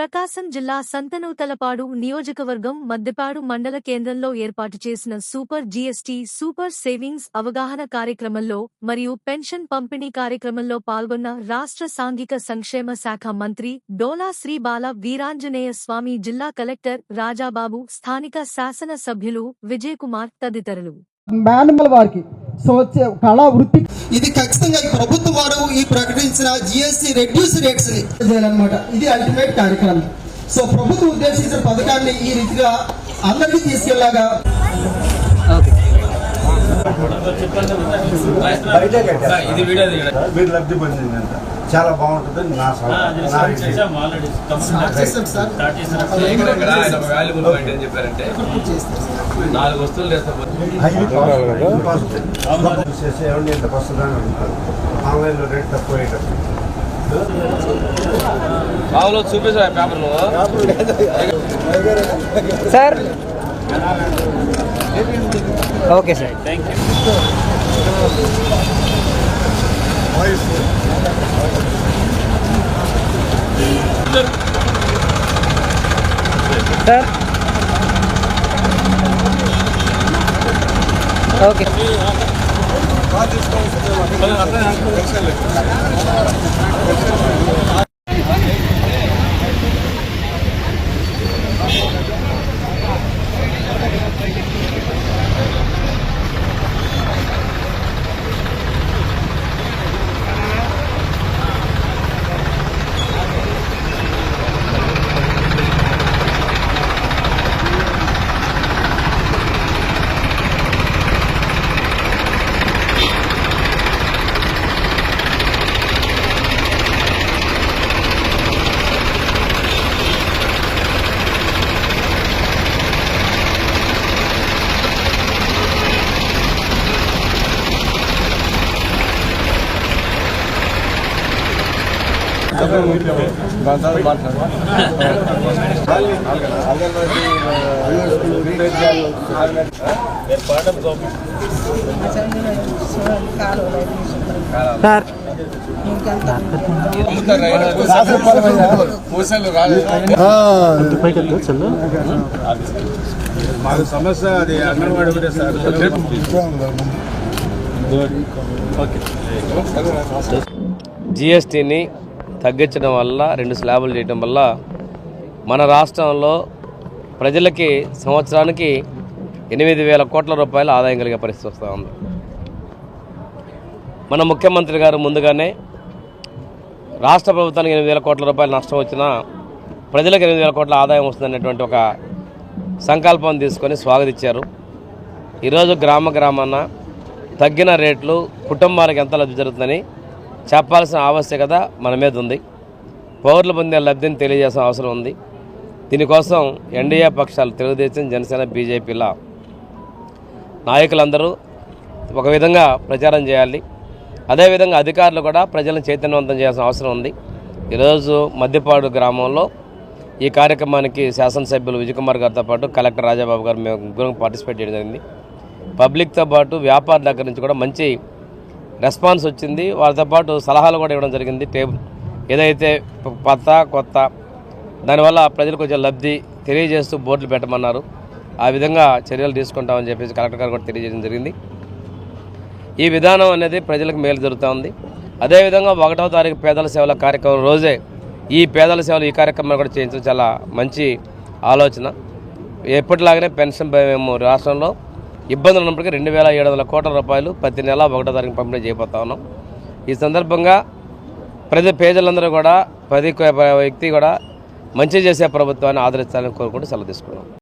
ప్రకాశం జిల్లా సంతనూతలపాడు నియోజకవర్గం మద్దెపాడు మండల కేంద్రంలో ఏర్పాటు చేసిన సూపర్ జీఎస్టీ సూపర్ సేవింగ్స్ అవగాహన కార్యక్రమంలో మరియు పెన్షన్ పంపిణీ కార్యక్రమంలో పాల్గొన్న రాష్ట్ర సాంఘిక సంక్షేమ శాఖ మంత్రి డోలా శ్రీ బాల వీరాంజనేయ స్వామి జిల్లా కలెక్టర్ రాజాబాబు స్థానిక శాసన సభ్యులు విజయకుమార్ తదితరులు. వారికి సో వచ్చే కళా వృత్తి ఇది ఖచ్చితంగా ప్రభుత్వం వారు ఈ ప్రకటించిన జిఎస్టీ రెడ్యూస్ రేట్స్ని. చేయాలన్నమాట. ఇది అల్టిమేట్ కార్యక్రమం. సో ప్రభుత్వం ఉద్దేశించిన పథకాన్ని ఈ రీతిగా అందరికీ తీసుకెళ్ళాగా. ఇది వీడియో మీరు లబ్ధి పొందిందంట చాలా బాగుంటుంది నా వాల్యుబుల్ చెప్పారంటే నాలుగు వస్తువులు చేసి ఇంత వస్తుందని ఆన్లైన్లో రేట్ తక్కువ అయ్యేటప్పుడు బావులో చూపించారు paper sir okay sir sir okay sir. పూసలు కాదు మాకు సమస్య అది అంగన్వాడీ ఒకటే సార్ జిఎస్టీని తగ్గించడం వల్ల రెండు స్లాబులు చేయడం వల్ల మన రాష్ట్రంలో ప్రజలకి సంవత్సరానికి ఎనిమిది వేల కోట్ల రూపాయల ఆదాయం కలిగే పరిస్థితి వస్తూ ఉంది. మన ముఖ్యమంత్రి గారు ముందుగానే రాష్ట్ర ప్రభుత్వానికి ఎనిమిది వేల కోట్ల రూపాయల నష్టం వచ్చినా ప్రజలకు ఎనిమిది వేల కోట్ల ఆదాయం వస్తుందనేటువంటి ఒక సంకల్పం తీసుకొని స్వాగతించారు ఈరోజు గ్రామ గ్రామాన తగ్గిన రేట్లు కుటుంబానికి ఎంత లబ్ధి జరుగుతుందని చెప్పాల్సిన ఆవశ్యకత మన మీద ఉంది. పౌరులు పొందే లబ్ధిని తెలియజేసిన అవసరం ఉంది. దీనికోసం ఎన్డీఏ పక్షాలు తెలుగుదేశం జనసేన బీజేపీల నాయకులందరూ ఒక విధంగా ప్రచారం చేయాలి. అదేవిధంగా అధికారులు కూడా ప్రజలను చైతన్యవంతం చేయాల్సిన అవసరం ఉంది. ఈరోజు మద్దిపాడు గ్రామంలో ఈ కార్యక్రమానికి శాసనసభ్యులు విజయకుమార్ గారితో పాటు కలెక్టర్ రాజాబాబు గారు మేము పార్టిసిపేట్ చేయడం జరిగింది. పబ్లిక్తో పాటు వ్యాపారుల దగ్గర నుంచి కూడా మంచి రెస్పాన్స్ వచ్చింది. వాళ్ళతో పాటు సలహాలు కూడా ఇవ్వడం జరిగింది. టేబుల్ ఏదైతే కొత్త కొత్త దానివల్ల ప్రజలకు కొంచెం లబ్ధి తెలియజేస్తూ బోర్డులు పెట్టమన్నారు. ఆ విధంగా చర్యలు తీసుకుంటామని చెప్పేసి కలెక్టర్ గారు కూడా తెలియజేయడం జరిగింది. ఈ విధానం అనేది ప్రజలకు మేలు జరుగుతూ ఉంది. అదేవిధంగా ఒకటవ తారీఖు పేదల సేవల కార్యక్రమం రోజే ఈ పేదల సేవలు ఈ కార్యక్రమాన్ని కూడా చేయించడం చాలా మంచి ఆలోచన. ఎప్పటిలాగానే పెన్షన్ మేము రాష్ట్రంలో. ఇబ్బందులు ఉన్నప్పటికీ రెండు వేల ఏడు వందల కోట్ల రూపాయలు ప్రతి నెల ఒకటో తారీఖు పంపిణీ చేయబోతా ఉన్నాం. ఈ సందర్భంగా ప్రతి పేదలందరూ కూడా ప్రతి వ్యక్తి కూడా మంచి చేసే ప్రభుత్వాన్ని ఆదరించాలని కోరుకుంటూ సెలవు తీసుకున్నాం.